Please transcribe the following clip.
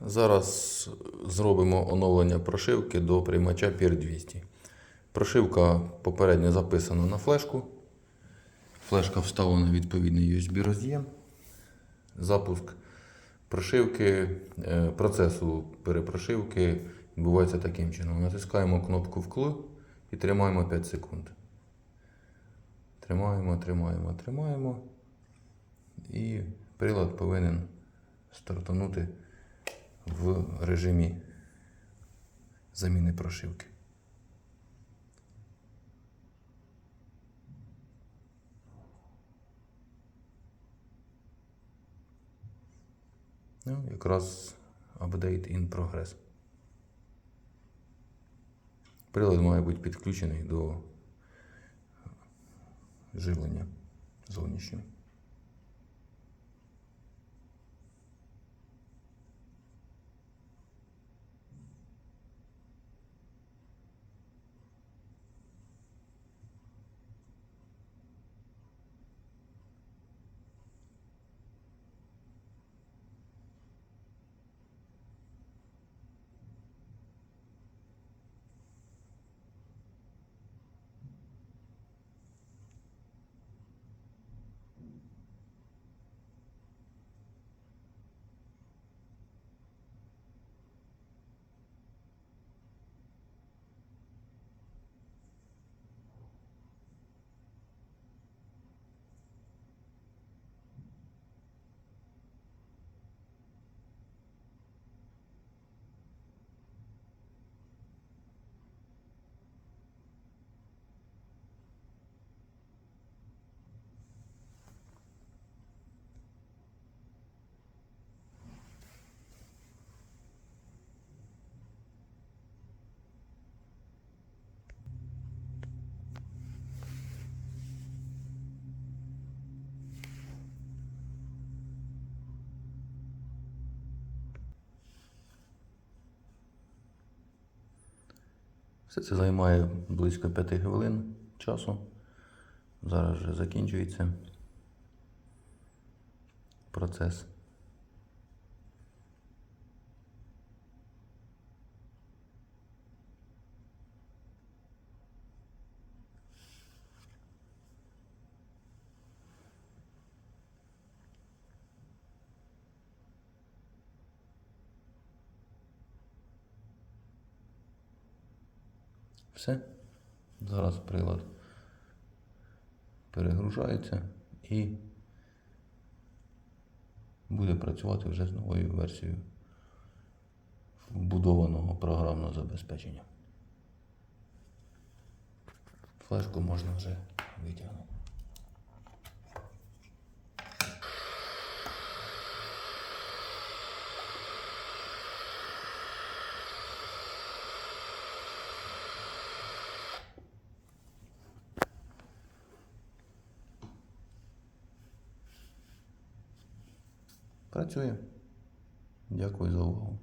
Зараз зробимо оновлення прошивки до приймача PIR 200. Прошивка попередньо записана на флешку. Флешка вставлена в відповідний USB роз'єм. Запуск прошивки, е, процесу перепрошивки відбувається таким чином. Натискаємо кнопку вкл і тримаємо 5 секунд. Тримаємо, тримаємо, тримаємо. І прилад повинен стартанути в режимі заміни прошивки. Ну, якраз update in progress. Прилад має бути підключений до живлення зовнішнього. Все це займає близько 5 хвилин часу. Зараз вже закінчується процес. Все. Зараз прилад перегружається і буде працювати вже з новою версією вбудованого програмного забезпечення. Флешку можна вже витягнути. Працює. Дякую за увагу.